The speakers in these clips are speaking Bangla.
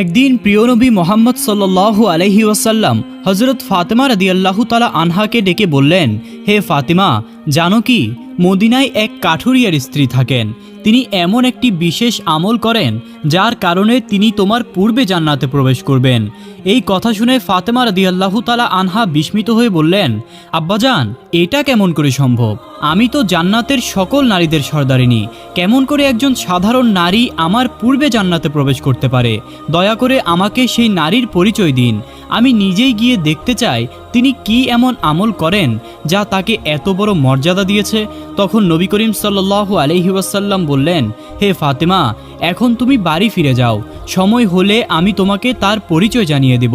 একদিন প্রিয়নবী মোহাম্মদ সাল্লাহ আলহি ওয়াসাল্লাম হজরত ফাতেমা রদিয়াল্লাহু তালা আনহাকে ডেকে বললেন, হে ফাতেমা, জানো কি? মদিনায় এক কাঠুরিয়ার স্ত্রী থাকেন। তিনি এমন একটি বিশেষ আমল করেন, যার কারণে তিনি তোমার পূর্বে জান্নাতে প্রবেশ করবেন। এই কথা শুনে ফাতেমা রাদিয়াল্লাহু তালা আনহা বিস্মিত হয়ে বললেন, আব্বাজান, এটা কেমন করে সম্ভব? আমি তো জান্নাতের সকল নারীদের সর্দারিনী। কেমন করে একজন সাধারণ নারী আমার পূর্বে জান্নাতে প্রবেশ করতে পারে? দয়া করে আমাকে সেই নারীর পরিচয় দিন। আমি নিজেই গিয়ে দেখতে চাই তিনি কি এমন আমল করেন যা তাকে এত বড় মর্যাদা দিয়েছে? তখন নবী করিম সাল্লাহ আলহি ওয়াসাল্লাম বললেন, হে ফাতেমা, এখন তুমি বাড়ি ফিরে যাও। সময় হলে আমি তোমাকে তার পরিচয় জানিয়ে দেব।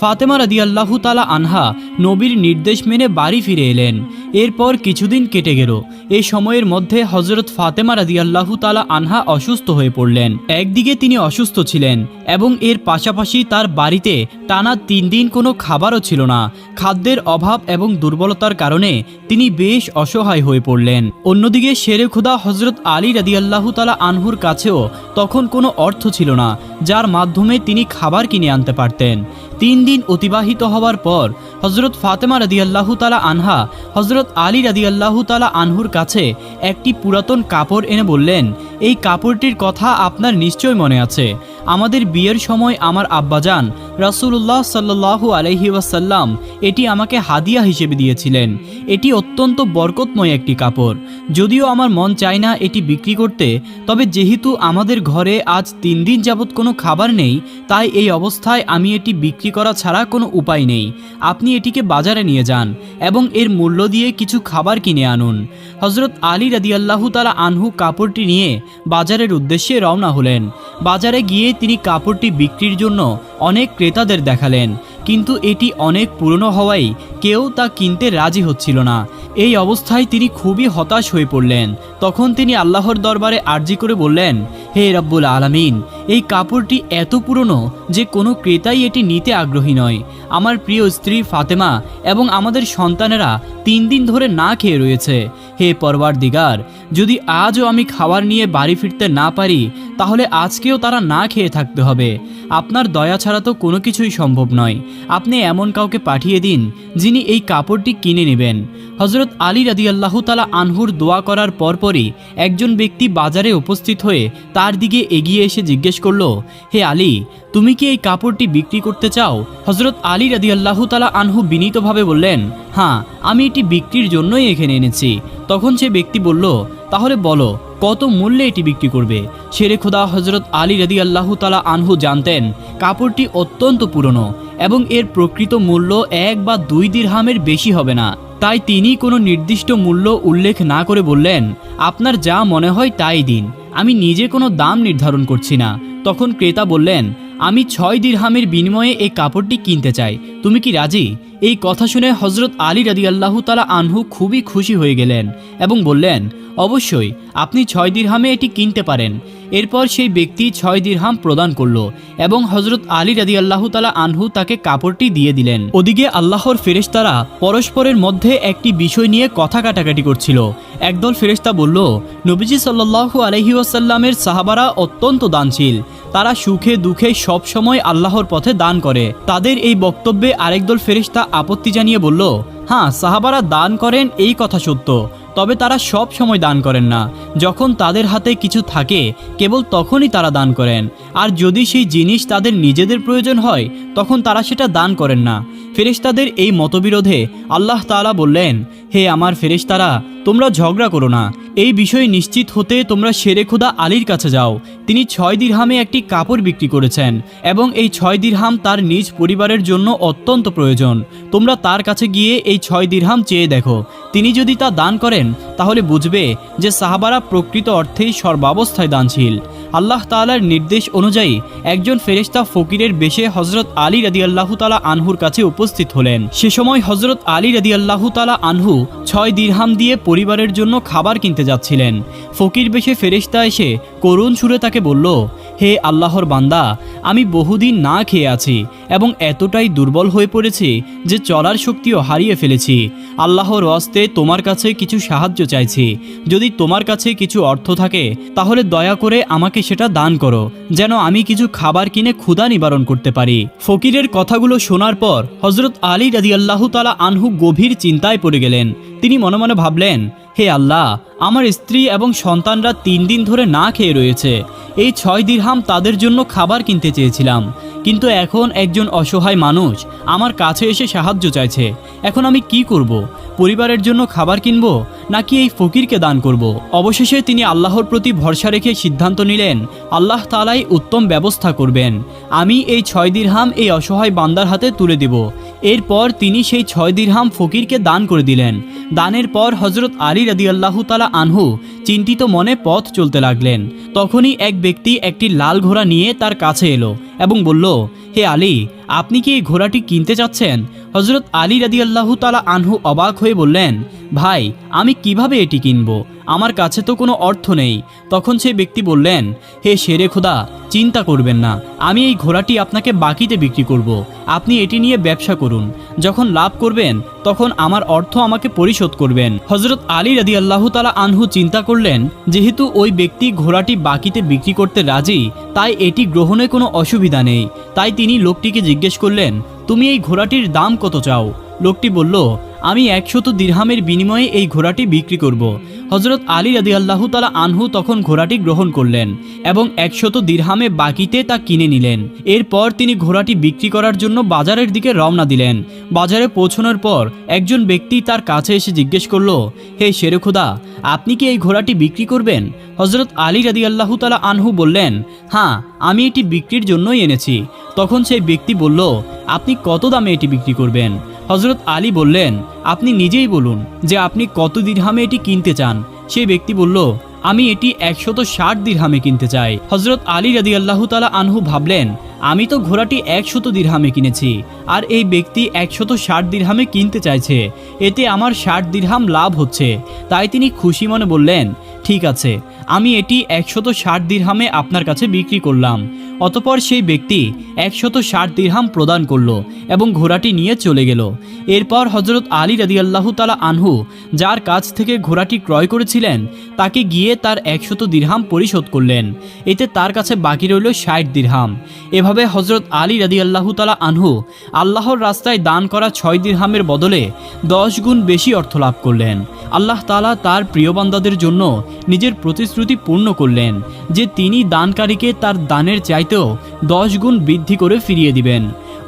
ফাতেমা রাদিয়াল্লাহু তালা আনহা নবীর নির্দেশ মেনে বাড়ি ফিরে এলেন। এরপর কিছুদিন কেটে গেল। এই সময়ের মধ্যে হজরত ফাতেমা রাদিয়াল্লাহু তালা আনহা অসুস্থ হয়ে পড়লেন। একদিকে তিনি অসুস্থ ছিলেন এবং এর পাশাপাশি তার বাড়িতে টানা তিন দিন কোনো খাবারও ছিল না। খাদ্যের অভাব এবং দুর্বলতার কারণে তিনি বেশ অসহায় হয়ে পড়লেন। অন্যদিকে শেরে খুদা হজরত আলী রাদিয়াল্লাহু তালা আনহুর কাছেও তখন কোনো অর্থ ছিল না, যার মাধ্যমে তিনি খাবার কিনে আনতে পারতেন। তিন দিন অতিবাহিত হওয়ার পর হজরত ফাতেমা রাদিয়াল্লাহু তালা আনহা হজরত আলী রাদিয়াল্লাহু তালা আনহুর কাছে একটি পুরাতন কাপড় এনে বললেন এই কাপড়টির কথা আপনার নিশ্চয় মনে আছে। আমাদের বিয়ের সময় আমার আব্বাজান রাসূলুল্লাহ সাল্লাহ আলহি ওয়াসাল্লাম এটি আমাকে হাদিয়া হিসেবে দিয়েছিলেন। এটি অত্যন্ত বরকতময় একটি কাপড়। যদিও আমার মন চায় না এটি বিক্রি করতে, তবে যেহেতু আমাদের ঘরে আজ তিন দিন যাবৎ কোনো খাবার নেই, তাই এই অবস্থায় আমি এটি বিক্রি করা ছাড়া কোনো উপায় নেই। আপনি এটিকে বাজারে নিয়ে যান এবং এর মূল্য দিয়ে কিছু খাবার কিনে আনুন। হজরত আলী রাদিয়াল্লাহু তালা আনহু কাপড়টি নিয়ে বাজারের উদ্দেশ্যে রওনা হলেন। বাজারে গিয়ে তিনি কাপড়টি বিক্রির জন্য অনেক ক্রেতাদের দেখালেন। কিন্তু এটি অনেক পুরনো হওয়ায় কেউ তা কিনতে রাজি হচ্ছিল না। এই অবস্থায় তিনি খুবই হতাশ হয়ে পড়লেন। তখন তিনি আল্লাহর দরবারে আর্জি করে বললেন, হে রব্বুল আলামিন, এই কাপড়টি এত পুরনো যে কোনো ক্রেতাই এটি নিতে আগ্রহী নয়। আমার প্রিয় স্ত্রী ফাতেমা এবং আমাদের সন্তানেরা তিন দিন ধরে না খেয়ে রয়েছে। হে পরবার দিগার যদি আজও আমি খাবার নিয়ে বাড়ি ফিরতে না পারি, তাহলে আজকেও তারা না খেয়ে থাকতে হবে। আপনার দয়া ছাড়া তো কোনো কিছুই সম্ভব নয়। আপনি এমন কাউকে পাঠিয়ে দিন, যিনি এই কাপড়টি কিনে নেবেন। হজরত আলী রাদিয়াল্লাহু তালা আনহুর দোয়া করার পরপরই একজন ব্যক্তি বাজারে উপস্থিত হয়ে তার দিকে এগিয়ে এসে জিজ্ঞেস করল, হে আলী, তুমি কি এই কাপড়টি বিক্রি করতে চাও? হজরত আলী রাদিয়াল্লাহু তালা আনহু বিনীতভাবে বললেন হ্যাঁ আমি এটি বিক্রির জন্যই এখানে এনেছি। তখন সে ব্যক্তি বলল, তাহলে বলো কত মূল্যে এটি বিক্রি করবে? শেরে খোদা হজরত আলী রদি আল্লাহ তালা আনহু জানতেন, কাপড়টি অত্যন্ত পুরনো এবং এর প্রকৃত মূল্য এক বা দুই দিরহামের বেশি হবে না। তাই তিনি কোনো নির্দিষ্ট মূল্য উল্লেখ না করে বললেন, আপনার যা মনে হয় তাই দিন। আমি নিজে কোনো দাম নির্ধারণ করছি না। তখন ক্রেতা বললেন, আমি ছয় দিরহামের বিনিময়ে এই কাপড়টি কিনতে চাই। তুমি কি রাজি? এই কথা শুনে হজরত আলী রাদি আল্লাহু তালা আনহু খুবই খুশি হয়ে গেলেন এবং বললেন, অবশ্যই, আপনি ছয় দিরহামে এটি কিনতে পারেন। এরপর সেই ব্যক্তি ছয় দিরহাম প্রদান করল এবং হজরত আলী রাদি আল্লাহ তালা আনহু তাকে কাপড়টি দিয়ে দিলেন। ওদিকে আল্লাহর ফেরেশতারা পরস্পরের মধ্যে একটি বিষয় নিয়ে কথা কাটাকাটি করছিল। একদল ফেরেশতা বলল, নবীজি সাল্লাহ আলহি ওয়াসাল্লামের সাহাবারা অত্যন্ত দানশীল। তারা সুখে দুঃখে সবসময় আল্লাহর পথে দান করে। তাদের এই বক্তব্যে আরেকদল ফেরিস্তা আপত্তি জানিয়ে বলল হ্যাঁ সাহাবারা দান করেন এই কথা সত্য, তবে তারা সব সময় দান করেন না। যখন তাদের হাতে কিছু থাকে, কেবল তখনই তারা দান করেন। আর যদি সেই জিনিস তাদের নিজেদের প্রয়োজন হয়, তখন তারা সেটা দান করেন না। ফেরেশতাদের এই মতবিরোধে আল্লাহ তাআলা বললেন, হে আমার ফেরেশতারা, তোমরা ঝগড়া করো না। এই বিষয়ে নিশ্চিত হতে তোমরা শেরে খোদা আলীর কাছে যাও। তিনি ছয় দিরহামে একটি কাপড় বিক্রি করেছেন এবং এই ছয় দিরহাম তার নিজ পরিবারের জন্য অত্যন্ত প্রয়োজন। তোমরা তার কাছে গিয়ে এই ছয় দিরহাম চেয়ে দেখো। তিনি যদি তা দান করেন, তাহলে বুঝবে যে সাহাবারা প্রকৃত অর্থেই সর্বাবস্থায় দানশীল। আল্লাহ তাআলার নির্দেশ অনুযায়ী একজন ফেরেশতা ফকিরের বেশে হজরত আলী রাদিয়াল্লাহু তালা আনহুর কাছে উপস্থিত হলেন। সে সময় হজরত আলী রাদিয়াল্লাহু তালা আনহু ছয় দিরহাম দিয়ে পরিবারের জন্য খাবার কিনতে যাচ্ছিলেন। ফকির বেশে ফেরিস্তা এসে করুণ সুরে তাকে বলল, হে আল্লাহর বান্দা, আমি বহুদিন না খেয়ে আছি। এবং এতটাই দুর্বল হয়ে পড়েছি যে চলার শক্তিও হারিয়ে ফেলেছি। আল্লাহর ওয়াস্তে তোমার কাছে কিছু সাহায্য চাইছি। যদি তোমার কাছে কিছু অর্থ থাকে, তাহলে দয়া করে আমাকে সেটা দান করো, যেন আমি কিছু খাবার কিনে ক্ষুধা নিবারণ করতে পারি। ফকিরের কথাগুলো শোনার পর হজরত আলী রাজি আল্লাহ তালা আনহু গভীর চিন্তায় পড়ে গেলেন। তিনি মনে মনে ভাবলেন, হে আল্লাহ, আমার স্ত্রী এবং সন্তানরা তিন দিন ধরে না খেয়ে রয়েছে। এই ছয় দিরহাম তাদের জন্য খাবার কিনতে চেয়েছিলাম। কিন্তু এখন একজন অসহায় মানুষ আমার কাছে এসে সাহায্য চাইছে। এখন আমি কি করব? পরিবারের জন্য খাবার কিনব, নাকি এই ফকিরকে দান করব? অবশেষে তিনি আল্লাহর প্রতি ভরসা রেখে সিদ্ধান্ত নিলেন, আল্লাহ তালাই উত্তম ব্যবস্থা করবেন। আমি এই ছয় দিরহাম এই অসহায় বান্দার হাতে তুলে দেব। এরপর তিনি সেই ছয় দিরহাম ফকিরকে দান করে দিলেন। দানের পর হজরত আলী রাদি আল্লাহু তালা আনহু চিন্তিত মনে পথ চলতে লাগলেন। তখনই এক ব্যক্তি একটি লাল ঘোড়া নিয়ে তার কাছে এলো এবং বলল, হে আলী, আপনি কি এই ঘোড়াটি কিনতে চাচ্ছেন? হজরত আলী রাদি আল্লাহু তালা আনহু অবাক হয়ে বললেন, ভাই, আমি কীভাবে এটি কিনব? আমার কাছে তো কোনো অর্থ নেই। তখন সেই ব্যক্তি বললেন, হে শেরে খোদা, চিন্তা করবেন না। আমি এই ঘোড়াটি আপনাকে বাকিতে বিক্রি করব। আপনি এটি নিয়ে ব্যবসা করুন। যখন লাভ করবেন, তখন আমার অর্থ আমাকে পরিশোধ করবেন। হজরত আলী রাদি আল্লাহ তালা আনহু চিন্তা করলেন, যেহেতু ওই ব্যক্তি ঘোড়াটি বাকিতে বিক্রি করতে রাজি, তাই এটি গ্রহণে কোনো অসুবিধা নেই। তাই তিনি লোকটিকে জিজ্ঞেস করলেন, তুমি এই ঘোড়াটির দাম কত চাও? লোকটি বলল আমি একশত দিরহামের বিনিময়ে এই ঘোড়াটি বিক্রি করব। হজরত আলী রাদি আল্লাহ তালা আনহু তখন ঘোড়াটি গ্রহণ করলেন এবং একশত দিরহামে বাকিতে তা কিনে নিলেন। এরপর তিনি ঘোড়াটি বিক্রি করার জন্য বাজারের দিকে রওনা দিলেন। বাজারে পৌঁছানোর পর একজন ব্যক্তি তার কাছে এসে জিজ্ঞেস করল, হে শেরেখুদা আপনি কি এই ঘোড়াটি বিক্রি করবেন? হজরত আলী রাদি আল্লাহ তালা আনহু বললেন হ্যাঁ আমি এটি বিক্রির জন্যই এনেছি। তখন সেই ব্যক্তি বলল, আপনি কত দামে এটি বিক্রি করবেন? হজরত আলী বললেন, আপনি নিজেই বলুন যে আপনি কত দিরহামে এটি কিনতে চান? সেই ব্যক্তি বলল, আমি এটি একশত ষাট দিরহামে কিনতে চাই। হজরত আলী রাদি আল্লাহ তালা আনহু ভাবলেন, আমি তো ঘোড়াটি একশত দিরহামে কিনেছি, আর এই ব্যক্তি একশত ষাট দিরহামে কিনতে চাইছে। এতে আমার ষাট দিরহাম লাভ হচ্ছে। তাই তিনি খুশি মনে বললেন, ঠিক আছে, আমি এটি একশত ষাট দিরহামে আপনার কাছে বিক্রি করলাম। অতপর সেই ব্যক্তি একশত ষাট দিরহাম প্রদান করল এবং ঘোড়াটি নিয়ে চলে গেল। এরপর হজরত আলী রাদি আল্লাহ তালা আনহু, যার কাছ থেকে ঘোড়াটি ক্রয় করেছিলেন, তাকে গিয়ে তার একশত দিরহাম পরিশোধ করলেন। এতে তার কাছে বাকি রইল ষাট দিরহাম। এভাবে হজরত আলী রাদি আল্লাহ তালা আনহু আল্লাহর রাস্তায় দান করা ছয় দিরহামের বদলে দশ গুণ বেশি অর্থ লাভ করলেন। আল্লাহ তালা তার প্রিয় বান্দাদের জন্য নিজের প্রতিশ্রুতি পূর্ণ করলেন যে তিনি দানকারীকে তার দানের চাইতেও দশ গুণ বৃদ্ধি করে ফিরিয়ে দিবেন।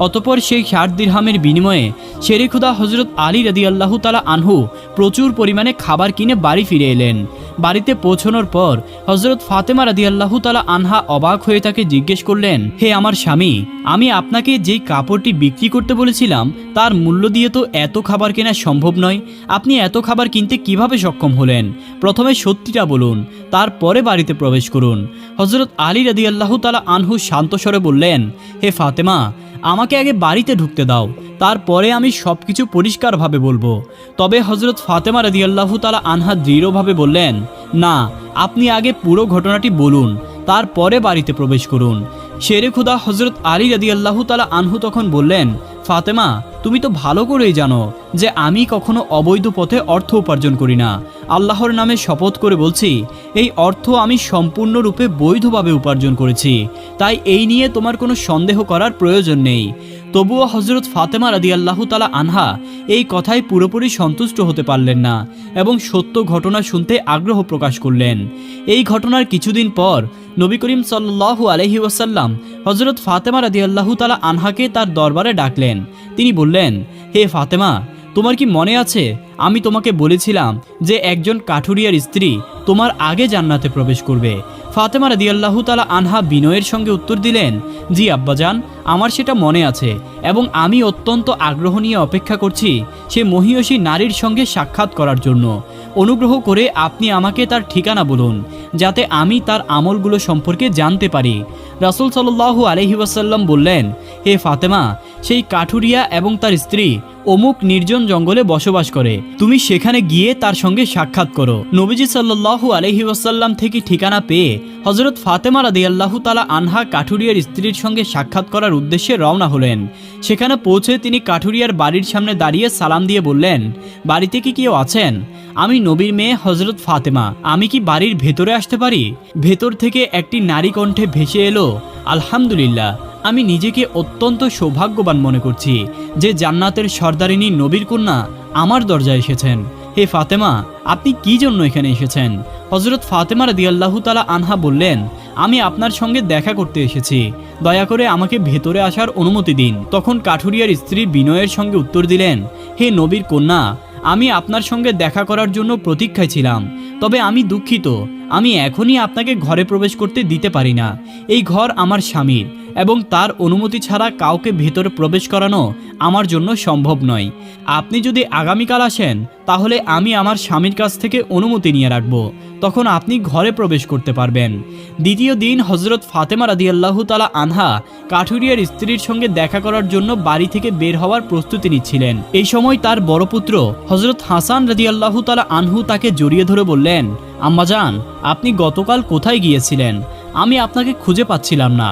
অতপর সেই ষাট দিরহামের বিনিময়ে শেরেখুদা হজরত আলী রাদি আল্লাহ তালা আনহু প্রচুর পরিমাণে খাবার কিনে বাড়ি ফিরে এলেন। বাড়িতে পৌঁছানোর পর হজরত ফাতেমা রাদি আল্লাহ তালা আনহা অবাক হয়ে তাকে জিজ্ঞেস করলেন, হে আমার স্বামী, আমি আপনাকে যেই কাপড়টি বিক্রি করতে বলেছিলাম, তার মূল্য দিয়ে তো এত খাবার কেনা সম্ভব নয়। আপনি এত খাবার কিনতে কীভাবে সক্ষম হলেন? প্রথমে সত্যিটা বলুন, তারপরে বাড়িতে প্রবেশ করুন। হজরত আলী রাদি আল্লাহ তালা আনহু শান্তস্বরে বললেন, হে ফাতেমা আমাকে আগে বাড়িতে ঢুকতে দাও। তারপরে আমি সব কিছু পরিষ্কারভাবে বলব। তবে হজরত ফাতেমা রাদি আল্লাহ তালা আনহা দৃঢ়ভাবে বললেন, না, আপনি আগে পুরো ঘটনাটি বলুন, তারপরে বাড়িতে প্রবেশ করুন। শেরে খুদা হজরত আলী রাদি আল্লাহ তালা আনহু তখন বললেন, ফাতেমা, তুমি তো ভালো করেই জানো যে আমি কখনো অবৈধ পথে অর্থ উপার্জন করি না। আল্লাহর নামে শপথ করে বলছি, এই অর্থ আমি সম্পূর্ণরূপে বৈধভাবে উপার্জন করেছি। তাই এই নিয়ে তোমার কোনো সন্দেহ করার প্রয়োজন নেই। তবুও হজরত ফাতেমা রাদি তালা আনহা এই কথায় পুরোপুরি সন্তুষ্ট হতে পারলেন না এবং সত্য ঘটনা শুনতে আগ্রহ প্রকাশ করলেন। এই ঘটনার কিছুদিন পর নবী করিম সাল্লু আলহি ওয়াসাল্লাম হজরত ফাতেমা রাদি তালা আনহাকে তার দরবারে ডাকলেন। তিনি বললেন, হে ফাতেমা তোমার কি মনে আছে? আমি তোমাকে বলেছিলাম যে একজন কাঠুরিয়ার স্ত্রী তোমার আগে জান্নাতে প্রবেশ করবে। ফাতেমা রাদি আল্লাহ তালা আনহা বিনয়ের সঙ্গে উত্তর দিলেন, জি আব্বাজান, আমার সেটা মনে আছে এবং আমি অত্যন্ত আগ্রহ নিয়ে অপেক্ষা করছি সে মহিয়সী নারীর সঙ্গে সাক্ষাৎ করার জন্য। অনুগ্রহ করে আপনি আমাকে তার ঠিকানা বলুন, যাতে আমি তার আমলগুলো সম্পর্কে জানতে পারি। রাসুল সাল্লাহু আলহি ওয়াসাল্লাম বললেন, হে ফাতেমা সেই কাঠুরিয়া এবং তার স্ত্রী অমুক নির্জন জঙ্গলে বসবাস করে। তুমি সেখানে গিয়ে তার সঙ্গে সাক্ষাৎ করো। নবীজি সাল্লাল্লাহু আলহি ওয়াসাল্লাম থেকে ঠিকানা পেয়ে হজরত ফাতেমা রাদি আল্লাহ তালা আনহা কাঠুরিয়ার স্ত্রীর সঙ্গে সাক্ষাৎ করার উদ্দেশ্যে রওনা হলেন। সেখানে পৌঁছে তিনি কাঠুরিয়ার বাড়ির সামনে দাঁড়িয়ে সালাম দিয়ে বললেন, বাড়িতে কি কেউ আছেন? আমি নবীর মেয়ে হজরত ফাতেমা। আমি কি বাড়ির ভেতরে আসতে পারি? ভেতর থেকে একটি নারী কণ্ঠে ভেসে এলো, আলহামদুলিল্লাহ। আমি নিজেকে অত্যন্ত সৌভাগ্যবান মনে করছি যে জান্নাতের সর্দারিনী নবীর কন্যা আমার দরজায় এসেছেন। হে ফাতেমা, আপনি কি জন্য এখানে এসেছেন? হজরত ফাতেমা রাদিয়াল্লাহু তালা আনহা বললেন, আমি আপনার সঙ্গে দেখা করতে এসেছি। দয়া করে আমাকে ভেতরে আসার অনুমতি দিন। তখন কাঠুরিয়ার স্ত্রী বিনয়ের সঙ্গে উত্তর দিলেন, হে নবীর কন্যা, আমি আপনার সঙ্গে দেখা করার জন্য প্রতীক্ষায় ছিলাম, তবে আমি দুঃখিত। আমি এখনই আপনাকে ঘরে প্রবেশ করতে দিতে পারি না। এই ঘর আমার স্বামীর। এবং তার অনুমতি ছাড়া কাউকে ভেতরে প্রবেশ করানো আমার জন্য সম্ভব নয়। আপনি যদি আগামীকাল আসেন, তাহলে আমি আমার স্বামীর কাছ থেকে অনুমতি নিয়ে রাখব। তখন আপনি ঘরে প্রবেশ করতে পারবেন। দ্বিতীয় দিন হজরত ফাতেমা রাদিয়াল্লাহু তালা আনহা কাঠুরিয়ার স্ত্রীর সঙ্গে দেখা করার জন্য বাড়ি থেকে বের হওয়ার প্রস্তুতি নিচ্ছিলেন। এই সময় তার বড় পুত্র হজরত হাসান রাদিয়াল্লাহু তালা আনহু তাকে জড়িয়ে ধরে বললেন আম্মাজান আপনি গতকাল কোথায় গিয়েছিলেন? আমি আপনাকে খুঁজে পাচ্ছিলাম না।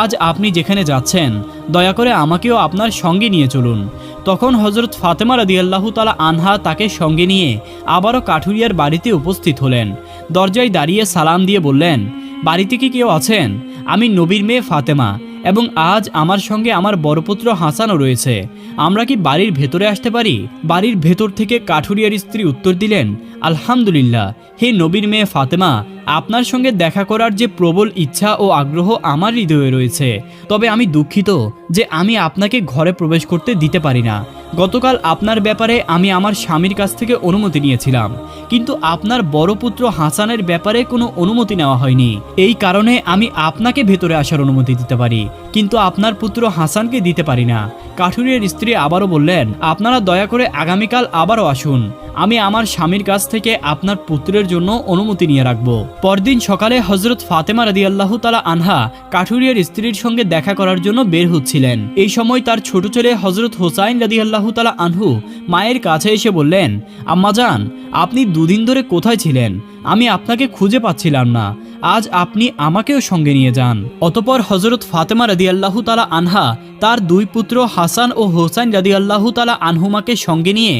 আজ আপনি যেখানে যাচ্ছেন, দয়া করে আমাকেও আপনার সঙ্গে নিয়ে চলুন। তখন হজরত ফাতেমা রাদিয়াল্লাহু তালা আনহা তাকে সঙ্গে নিয়ে আবারও কাঠুরিয়ার বাড়িতে উপস্থিত হলেন। দরজায় দাঁড়িয়ে সালাম দিয়ে বললেন, বাড়িতে কি কেউ আছেন? আমি নবীর মেয়ে ফাতেমা, এবং আজ আমার সঙ্গে আমার বড়পুত্র হাসানও রয়েছে। আমরা কি বাড়ির ভেতরে আসতে পারি? বাড়ির ভেতর থেকে কাঠুরিয়ার স্ত্রী উত্তর দিলেন, আলহামদুলিল্লাহ। হে নবীর মেয়ে ফাতেমা আপনার সঙ্গে দেখা করার যে প্রবল ইচ্ছা ও আগ্রহ আমার হৃদয়ে রয়েছে। তবে আমি দুঃখিত যে আমি আপনাকে ঘরে প্রবেশ করতে দিতে পারি না। গতকাল আপনার ব্যাপারে আমি আমার স্বামীর কাছ থেকে অনুমতি নিয়েছিলাম। কিন্তু আপনার বড় পুত্র হাসানের ব্যাপারে কোনো অনুমতি নেওয়া হয়নি। এই কারণে আমি আপনাকে ভেতরে আসার অনুমতি দিতে পারি। কিন্তু আপনার পুত্র হাসানকে দিতে পারি না। কাঠুরিয়ার স্ত্রী আবারও বললেন, আপনারা দয়া করে আগামীকাল আবারও আসুন। আমি আমার স্বামীর কাছ থেকে আপনার পুত্রের জন্য অনুমতি নিয়ে রাখব। পরদিন সকালে হজরত ফাতেমা রাদি আল্লাহ তালা আনহা কাঠুরিয়ার স্ত্রীর সঙ্গে দেখা করার জন্য বের হচ্ছিলেন। এই সময় তার ছোট ছেলে হজরত হোসাইন রাদি আল্লাহ তালা আনহু মায়ের কাছে এসে বললেন আম্মাজান আপনি দুদিন ধরে কোথায় ছিলেন? আমি আপনাকে খুঁজে পাচ্ছিলাম না। আজ আপনি আমাকেও সঙ্গে নিয়ে যান। অতপর হজরত ফাতেমা রাদি আল্লাহু তালা আনহা তার দুই পুত্র হাসান ও হোসাইন রাদি আল্লাহু তালা আনহুমাকে সঙ্গে নিয়ে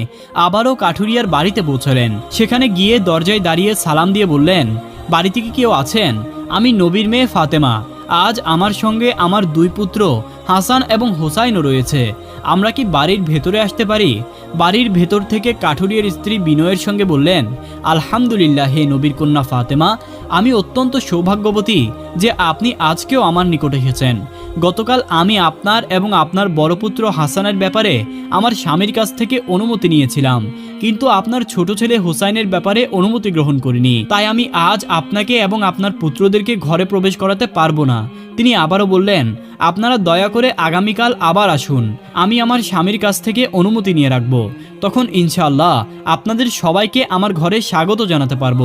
আবারও কাঠুরিয়ার বাড়িতে পৌঁছলেন। সেখানে গিয়ে দরজায় দাঁড়িয়ে সালাম দিয়ে বললেন বাড়িতে কি কেউ আছেন? আমি নবীর মেয়ে ফাতেমা। আজ আমার সঙ্গে আমার দুই পুত্র, হাসান এবং হোসাইনও রয়েছে। আমরা কি বাড়ির ভেতরে আসতে পারি? বাড়ির ভেতর থেকে কাঠুরিয়ার স্ত্রী বিনয়ের সঙ্গে বললেন, আলহামদুলিল্লাহ হে নবীর কন্যা ফাতেমা আমি অত্যন্ত সৌভাগ্যবতী যে আপনি আজকেও আমার নিকট এসেছেন। গতকাল আমি আপনার এবং আপনার বড় পুত্র হাসানের ব্যাপারে আমার স্বামীর কাছ থেকে অনুমতি নিয়েছিলাম, কিন্তু আপনার ছোট ছেলে হোসাইনের ব্যাপারে অনুমতি গ্রহণ করিনি। তাই আমি আজ আপনাকে এবং আপনার পুত্রদেরকে ঘরে প্রবেশ করাতে পারব না। তিনি আবারও বললেন, আপনারা দয়া করে আগামীকাল আবার আসুন। আমি আমার স্বামীর কাছ থেকে অনুমতি নিয়ে রাখব। তখন ইনশাআল্লাহ আপনাদের সবাইকে আমার ঘরে স্বাগত জানাতে পারব।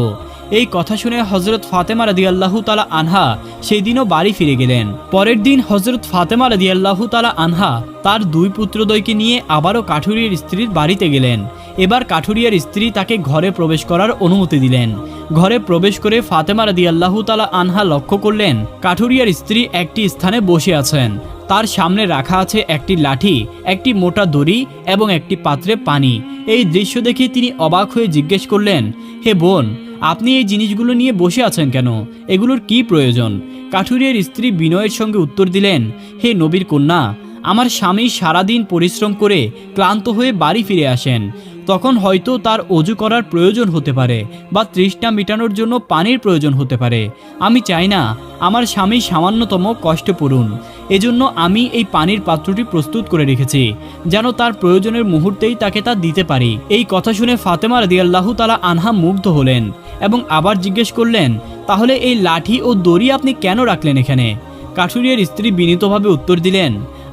এই কথা শুনে হজরত ফাতেমা রাদিয়াল্লাহু তালা আনহা সেই দিনও বাড়ি ফিরে গেলেন। পরের দিন হজরত ফাতেমা রাদিয়াল্লাহু তালা আনহা তার দুই পুত্রদ্বয়কে নিয়ে আবারও কাঠুরিয়ার স্ত্রীর বাড়িতে গেলেন। এবার কাঠুরিয়ার স্ত্রী তাকে ঘরে প্রবেশ করার অনুমতি দিলেন। ঘরে প্রবেশ করে ফাতেমা রাদিয়াল্লাহু তালা আনহা লক্ষ্য করলেন, কাঠুরিয়ার স্ত্রী একটি স্থানে বসে আছেন। তার সামনে রাখা আছে একটি লাঠি, একটি মোটা দড়ি এবং একটি পাত্রে পানি। এই দৃশ্য দেখে তিনি অবাক হয়ে জিজ্ঞেস করলেন, হে বোন আপনি এই জিনিসগুলো নিয়ে বসে আছেন কেন? এগুলোর কি প্রয়োজন? কাঠুরিয়ার স্ত্রী বিনয়ের সঙ্গে উত্তর দিলেন, হে নবীর কন্যা, আমার স্বামী সারাদিন পরিশ্রম করে ক্লান্ত হয়ে বাড়ি ফিরে আসেন। তখন হয়তো তার অজু করার প্রয়োজন হতে পারে বা তৃষ্ণা মেটানোর জন্য পানির প্রয়োজন হতে পারে। আমি চাই না আমার স্বামী সামান্যতম কষ্ট পড়ুন। এজন্য আমি এই পানির পাত্রটি প্রস্তুত করে রেখেছি, যেন তার প্রয়োজনের মুহূর্তেই তাকে তা দিতে পারি। এই কথা শুনে ফাতেমা রাদিয়াল্লাহু তালা আনহা মুগ্ধ হলেন এবং আবার জিজ্ঞেস করলেন, তাহলে এই লাঠি ও দড়ি আপনি কেন রাখলেন এখানে? কাঠুরিয়ার স্ত্রী বিনীতভাবে উত্তর দিলেন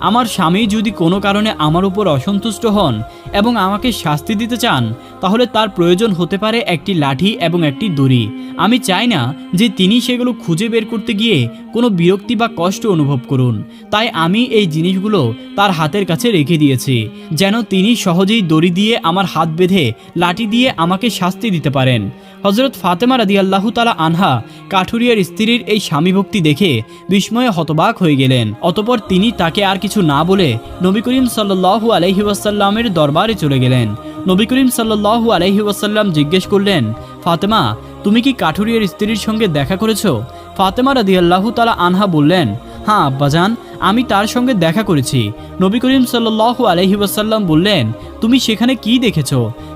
আমার স্বামী যদি কোনো কারণে আমার উপর অসন্তুষ্ট হন এবং আমাকে শাস্তি দিতে চান, তাহলে তার প্রয়োজন হতে পারে একটি লাঠি এবং একটি দড়ি। আমি চাই না যে তিনি সেগুলো খুঁজে বের করতে গিয়ে কোনো বিরক্তি বা কষ্ট অনুভব করুন। তাই আমি এই জিনিসগুলো তার হাতের কাছে রেখে দিয়েছি, যেন তিনি সহজেই দড়ি দিয়ে আমার হাত বেঁধে লাঠি দিয়ে আমাকে শাস্তি দিতে পারেন। হজরত ফাতেমা রাদি আল্লাহ তালা আনহা কাঠুরিয়ার স্ত্রীর এই স্বামী ভক্তি দেখে বিস্ময়ে হতবাক হয়ে গেলেন। অতপর তিনি তাকে আর কিছু না বলে নবী করিম সাল্লু আলহি ওয়াসাল্লামের দরবারে চলে গেলেন। নবী করিম সাল্লু আলহি ওয়াসাল্লাম জিজ্ঞেস করলেন, ফাতেমা, তুমি কি কাঠুরিয়ার স্ত্রীর সঙ্গে দেখা করেছ? ফাতেমা রাদি আল্লাহ তালা আনহা বললেন হ্যাঁ আব্বাজান, আমি তার সঙ্গে দেখা করেছি। নবী করিম সাল্লু আলহি ওয়াসাল্লাম বললেন, তুমি সেখানে কি দেখেছ?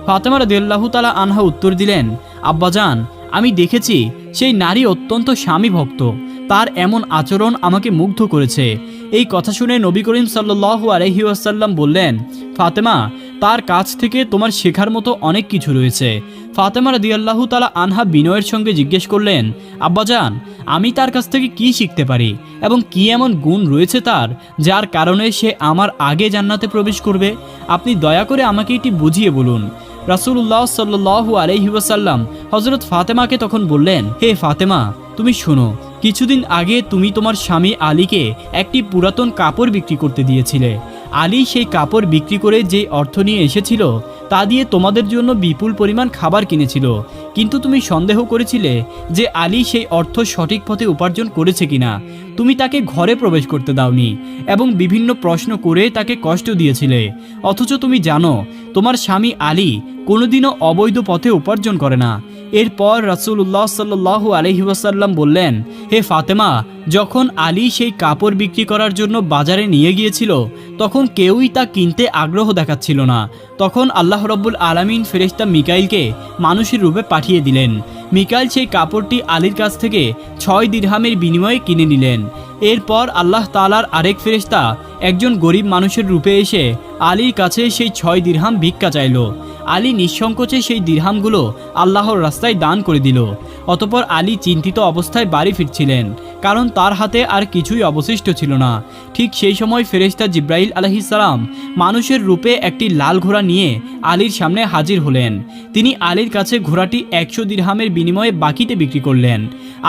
ফাতেমা রাদি আল্লাহ তালা আনহা উত্তর দিলেন, আব্বাজান, আমি দেখেছি, সেই নারী অত্যন্ত স্বামী ভক্ত তার এমন আচরণ আমাকে মুগ্ধ করেছে। এই কথা শুনে নবী করিম সাল্লু আলহি আসাল্লাম বললেন, ফাতেমা, তার কাছ থেকে তোমার শেখার মতো অনেক কিছু রয়েছে। ফাতেমা রাদিয়াল্লাহু তালা আনহা বিনয়ের সঙ্গে জিজ্ঞেস করলেন, আব্বাজান, আমি তার কাছ থেকে কি শিখতে পারি? এবং কি এমন গুণ রয়েছে তার, যার কারণে সে আমার আগে জান্নাতে প্রবেশ করবে? আপনি দয়া করে আমাকে এটি বুঝিয়ে বলুন। রাসুল্লাহ সাল্লু আলহি ওয়াসাল্লাম হজরত ফাতেমাকে তখন বললেন, হে ফাতেমা, তুমি শোনো কিছুদিন আগে তুমি তোমার স্বামী আলীকে একটি পুরাতন কাপড় বিক্রি করতে দিয়েছিলে। আলী সেই কাপড় বিক্রি করে যে অর্থ নিয়ে এসেছিল, তা দিয়ে তোমাদের জন্য বিপুল পরিমাণ খাবার কিনেছিল। কিন্তু তুমি সন্দেহ করেছিলে যে আলী সেই অর্থ সঠিক পথে উপার্জন করেছে কিনা। তুমি তাকে ঘরে প্রবেশ করতে দাওনি এবং বিভিন্ন প্রশ্ন করে তাকে কষ্ট দিয়েছিলে। অথচ তুমি জানো, তোমার স্বামী আলী কোনোদিনও অবৈধ পথে উপার্জন করে না। এরপর রাসুল্লাহ সাল্লু আলহিউসাল্লাম বললেন, হে ফাতেমা, যখন আলী সেই কাপড় বিক্রি করার জন্য বাজারে নিয়ে গিয়েছিল, তখন কেউই তা কিনতে আগ্রহ দেখাচ্ছিল না। তখন আল্লাহ রব্বুল আলামিন ফেরেশতা মিকাইলকে মানুষের রূপে পাঠিয়ে দিলেন। মিকাইল সেই কাপড়টি আলীর কাছ থেকে ছয় দিরহামের বিনিময়ে কিনে নিলেন। এরপর আল্লাহ তালার আরেক ফেরেশতা একজন গরিব মানুষের রূপে এসে আলীর কাছে সেই ছয় দিরহাম ভিক্ষা চাইল। আলী নিঃসংকোচে সেই দিরহামগুলো আল্লাহর রাস্তায় দান করে দিল। অতপর আলী চিন্তিত অবস্থায় বাড়ি ফিরছিলেন, কারণ তার হাতে আর কিছুই অবশিষ্ট ছিল না। ঠিক সেই সময় ফেরেশতা জিব্রাইল আলহিসাল্লাম মানুষের রূপে একটি লাল ঘোড়া নিয়ে আলীর সামনে হাজির হলেন। তিনি আলীর কাছে ঘোড়াটি একশো দিরহামের বিনিময়ে বাকিতে বিক্রি করলেন।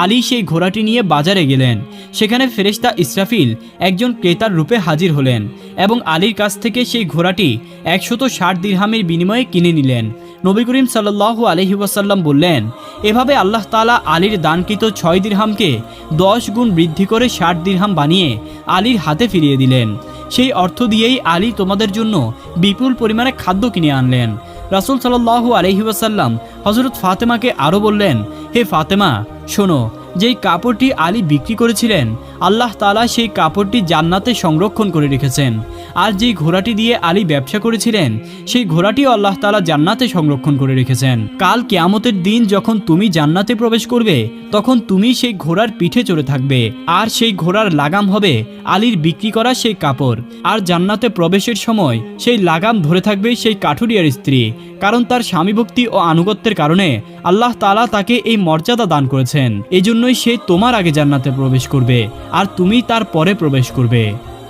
আলী সেই ঘোড়াটি নিয়ে বাজারে গেলেন। সেখানে ফেরেশতা ইসরাফিল একজন ক্রেতার রূপে হাজির হলেন এবং আলীর কাছ থেকে সেই ঘোড়াটি একশত ষাট দিরহামের বিনিময়ে কিনে নিলেন। নবী করিম সাল্লাহ আলহি ওয়াসাল্লাম বললেন, এভাবে আল্লাহ তালা আলীর দানকৃত ছয় দিরহামকে দশ গুণ বৃদ্ধি করে ষাট দিরহাম বানিয়ে আলীর হাতে ফিরিয়ে দিলেন। সেই অর্থ দিয়েই আলী তোমাদের জন্য বিপুল পরিমাণে খাদ্য কিনে আনলেন। রাসুল সাল্লাহু আলহি ওয়াসাল্লাম হজরত ফাতেমাকে আরও বললেন, হে ফাতেমা শোনো যেই কাপড়টি আলী বিক্রি করেছিলেন আল্লাহ তালা সেই কাপড়টি জান্নাতে সংরক্ষণ করে রেখেছেন। আর যেই ঘোড়াটি দিয়ে আলী ব্যবসা করেছিলেন, সেই ঘোড়াটি আল্লাহ তালা জান্নাতে সংরক্ষণ করে রেখেছেন। কাল কেয়ামতের দিন যখন তুমি জান্নাতে প্রবেশ করবে, তখন তুমি সেই ঘোড়ার পিঠে চড়ে থাকবে। আর সেই ঘোড়ার লাগাম হবে আলীর বিক্রি করা সেই কাপড়। আর জান্নাতে প্রবেশের সময় সেই লাগাম ধরে থাকবে সেই কাঠুরিয়ার স্ত্রী। কারণ তার স্বামীভক্তি ও আনুগত্যের কারণে আল্লাহ তালা তাকে এই মর্যাদা দান করেছেন। এই জন্যই সে তোমার আগে জান্নাতে প্রবেশ করবে, আর তুমি তার পরে প্রবেশ করবে।